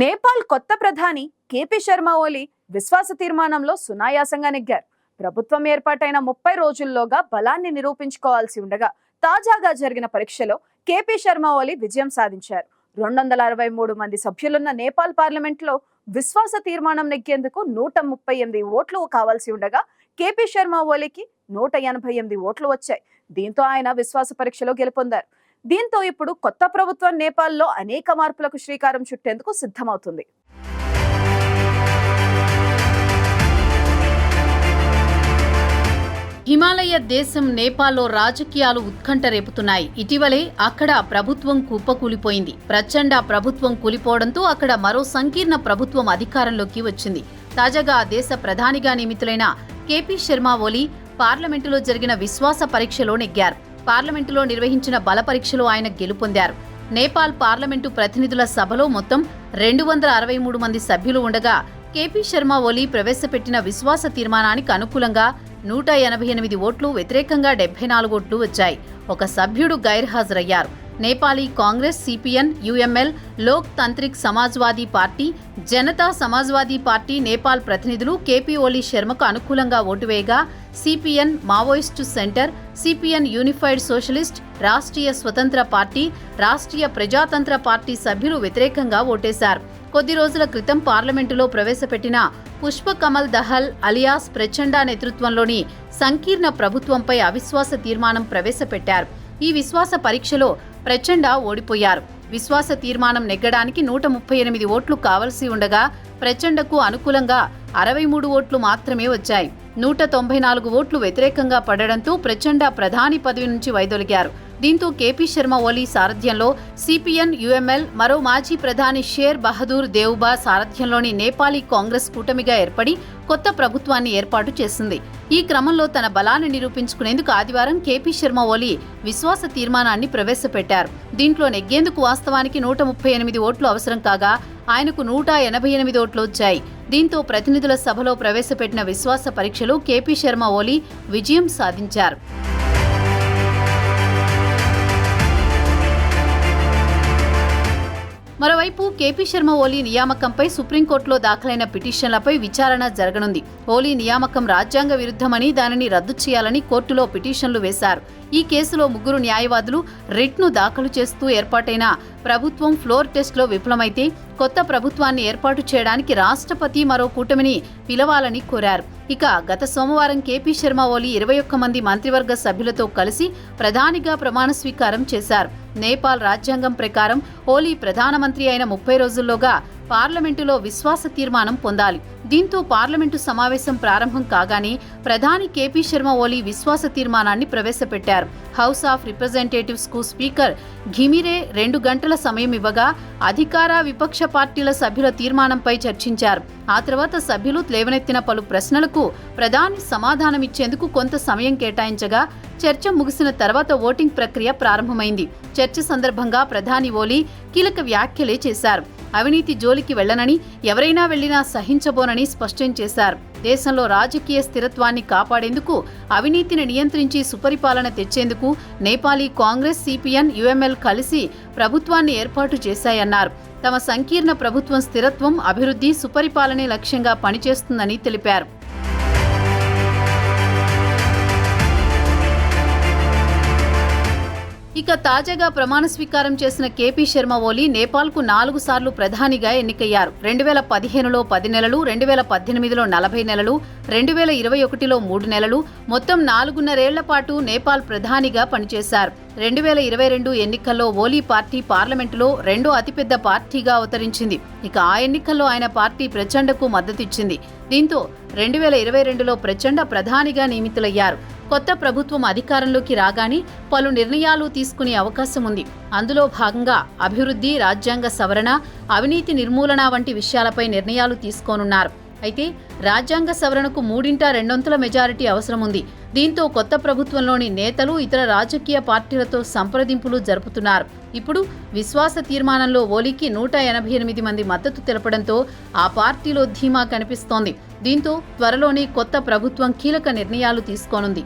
నేపాల్ కొత్త ప్రధాని కేపీ శర్మ ఓలీ విశ్వాస తీర్మానంలో సునాయాసంగా నెగ్గారు. ప్రభుత్వం ఏర్పాటైన ముప్పై రోజుల్లోగా బలాన్ని నిరూపించుకోవాల్సి ఉండగా తాజాగా జరిగిన పరీక్షలో కేపీ శర్మ ఓలీ విజయం సాధించారు. రెండు వందల అరవై మూడు మంది సభ్యులున్న నేపాల్ పార్లమెంట్లో విశ్వాస తీర్మానం నెగ్గేందుకు నూట ముప్పై ఎనిమిది ఓట్లు కావాల్సి ఉండగా కేపీ శర్మ ఓలీకి నూట ఎనభై ఎనిమిది ఓట్లు వచ్చాయి. దీంతో ఆయన విశ్వాస పరీక్షలో గెలుపొందారు. దీంతో ఇప్పుడు కొత్త ప్రభుత్వం నేపాల్లో అనేక మార్పులకు శ్రీకారం చుట్టేందుకు సిద్ధమవుతుంది. హిమాలయ దేశం నేపాల్లో రాజకీయాలు ఉత్కంఠ రేపుతున్నాయి. ఇటీవలే అక్కడ ప్రభుత్వం కుప్పకూలిపోయింది. ప్రచండ ప్రభుత్వం కూలిపోవడంతో అక్కడ మరో సంకీర్ణ ప్రభుత్వం అధికారంలోకి వచ్చింది. తాజాగా ఆ దేశ ప్రధానిగా నియమితులైన కేపీ శర్మ ఓలీ పార్లమెంటులో జరిగిన విశ్వాస పరీక్షలో నెగ్గారు పార్లమెంటులో నిర్వహించిన బలపరీక్షలో ఆయన గెలుపొందారు. నేపాల్ పార్లమెంటు ప్రతినిధుల సభలో మొత్తం రెండు వందల అరవై మూడు మంది సభ్యులు ఉండగా కేపీ శర్మ ఓలీ ప్రవేశపెట్టిన విశ్వాస తీర్మానానికి అనుకూలంగా నూట ఎనభై ఎనిమిది ఓట్లు వ్యతిరేకంగా డెబ్బై నాలుగు ఓట్లు వచ్చాయి. ఒక సభ్యుడు గైర్హాజరయ్యారు. Nepali Congress CPN UML Lok Tantrik Samajwadi party Janata Samajwadi party Nepal ప్రతినిధులు కేపీ ఓలీ శర్మకు అనుకూలంగా ఓటు వేయగా CPN Maoist centre CPN unified socialist Rashtriya Swatantra party Rashtriya ప్రజాతంత్ర party సభ్యులు వ్యతిరేకంగా ఓటేశారు. కొద్ది రోజుల క్రితం పార్లమెంటులో ప్రవేశపెట్టిన పుష్ప కమల్ దహల్ అలియాస్ ప్రచండ నేతృత్వంలోని సంకీర్ణ ప్రభుత్వంపై అవిశ్వాస తీర్మానం ప్రవేశపెట్టారు. ఈ విశ్వాస పరీక్షలో ప్రచండ ఓడిపోయారు. విశ్వాస తీర్మానం నెగ్గడానికి నూట ముప్పై ఎనిమిది ఓట్లు కావలసి ఉండగా ప్రచండకు అనుకూలంగా అరవై మూడు ఓట్లు మాత్రమే వచ్చాయి. నూట తొంభై నాలుగు ఓట్లు వ్యతిరేకంగా పడడంతో ప్రచండ ప్రధాని పదవి నుంచి వైదొలిగారు. దీంతో కేపీ శర్మ ఓలీ సారథ్యంలో సిపిఎన్ యుఎంఎల్ మరో మాజీ ప్రధాని షేర్ బహదూర్ దేవుబా సారథ్యంలోని నేపాలీ కాంగ్రెస్ కూటమిగా ఏర్పడి కొత్త ప్రభుత్వాన్ని ఏర్పాటు చేసింది. ఈ క్రమంలో తన బలాన్ని నిరూపించుకునేందుకు ఆదివారం కేపీ శర్మ ఓలీ విశ్వాస తీర్మానాన్ని ప్రవేశపెట్టారు. దీంట్లో నెగ్గేందుకు వాస్తవానికి నూట ముప్పై ఎనిమిది ఓట్లు అవసరం కాగా ఆయనకు నూట ఎనభై ఎనిమిది ఓట్లు వచ్చాయి. దీంతో ప్రతినిధుల సభలో ప్రవేశపెట్టిన విశ్వాస పరీక్షలో కేపీ శర్మ ఓలీ విజయం సాధించారు. మరోవైపు కేపీ శర్మ ఓలీ నియామకంపై సుప్రీంకోర్టులో దాఖలైన పిటిషన్లపై విచారణ జరగనుంది. ఓలీ నియామకం రాజ్యాంగ విరుద్ధమని దానిని రద్దు చేయాలని కోర్టులో పిటిషన్లు వేశారు. ఈ కేసులో ముగ్గురు న్యాయవాదులు రిట్ను దాఖలు చేస్తూ ఏర్పాటైన ప్రభుత్వం ఫ్లోర్ టెస్ట్లో విఫలమైతే కొత్త ప్రభుత్వాన్ని ఏర్పాటు చేయడానికి రాష్ట్రపతి మరో కూటమిని పిలవాలని కోరారు. ఇక గత సోమవారం కేపీ శర్మ ఓలీ ఇరవై ఒక్క మంది మంత్రివర్గ సభ్యులతో కలిసి ప్రధానిగా ప్రమాణ స్వీకారం చేశారు. నేపాల్ రాజ్యాంగం ప్రకారం ఓలీ ప్రధానమంత్రి అయిన ముప్పై రోజుల్లోగా పార్లమెంటులో విశ్వాస తీర్మానం పొందాలి. దీంతో పార్లమెంటు సమావేశం ప్రారంభం కాగానే ప్రధాని కేపీ శర్మ ఓలీ విశ్వాస తీర్మానాన్ని ప్రవేశపెట్టారు. హౌస్ ఆఫ్ రిప్రజెంటేటివ్స్కు స్పీకర్ ఘిమిరే రెండు గంటల సమయం ఇవ్వగా అధికార విపక్ష పార్టీల సభ్యుల తీర్మానంపై చర్చించారు. ఆ తర్వాత సభ్యులు లేవనెత్తిన పలు ప్రశ్నలకు ప్రధాని సమాధానమిచ్చేందుకు కొంత సమయం కేటాయించగా చర్చ ముగిసిన తర్వాత ఓటింగ్ ప్రక్రియ ప్రారంభమైంది. చర్చ సందర్భంగా ప్రధాని ఓలీ కీలక వ్యాఖ్యలే చేశారు. అవినీతి జోలికి వెళ్ళనని ఎవరైనా వెళ్ళినా సహించబోనని స్పష్టం చేశారు. దేశంలో రాజకీయ స్థిరత్వాన్ని కాపాడేందుకు అవినీతిని నియంత్రించి సుపరిపాలన తెచ్చేందుకు నేపాలీ కాంగ్రెస్ సిపిఎన్ యుఎంఎల్ కలిసి ప్రభుత్వాన్ని ఏర్పాటు చేశాయన్నారు. తమ సంకీర్ణ ప్రభుత్వం స్థిరత్వం అభివృద్ధి సుపరిపాలనే లక్ష్యంగా పనిచేస్తుందని తెలిపారు. ఇక తాజాగా ప్రమాణ స్వీకారం చేసిన కేపీ శర్మ ఓలీ నేపాల్కు నాలుగు సార్లు ప్రధానిగా ఎన్నికయ్యారు. రెండు వేల పదిహేనులో పది నెలలు రెండు వేల పద్దెనిమిదిలో నలభై నెలలు రెండు వేల ఇరవై ఒకటిలో మూడు నెలలు మొత్తం నాలుగున్నరేళ్ళ పాటు నేపాల్ ప్రధానిగా పనిచేశారు. రెండు వేల ఇరవై రెండు ఎన్నికల్లో ఓలీ పార్టీ పార్లమెంటులో రెండో అతిపెద్ద పార్టీగా అవతరించింది. ఇక ఆ ఎన్నికల్లో ఆయన పార్టీ ప్రచండకు మద్దతిచ్చింది. దీంతో రెండు వేల ఇరవై రెండులో ప్రచండ ప్రధానిగా నియమితులయ్యారు. కొత్త ప్రభుత్వం అధికారంలోకి రాగానే పలు నిర్ణయాలు తీసుకునే అవకాశం ఉంది. అందులో భాగంగా అభివృద్ధి రాజ్యాంగ సవరణ అవినీతి నిర్మూలన వంటి విషయాలపై నిర్ణయాలు తీసుకోనున్నారు. అయితే రాజ్యాంగ సవరణకు మూడింట రెండొంతుల మెజారిటీ అవసరం ఉంది. దీంతో కొత్త ప్రభుత్వంలోని నేతలు ఇతర రాజకీయ పార్టీలతో సంప్రదింపులు జరుపుతున్నారు. ఇప్పుడు విశ్వాస తీర్మానంలో ఓలీకి నూట ఎనభై ఎనిమిది మంది మద్దతు తెలపడంతో ఆ పార్టీలో ధీమా కనిపిస్తోంది. దీంతో త్వరలోనే కొత్త ప్రభుత్వం కీలక నిర్ణయాలు తీసుకోనుంది.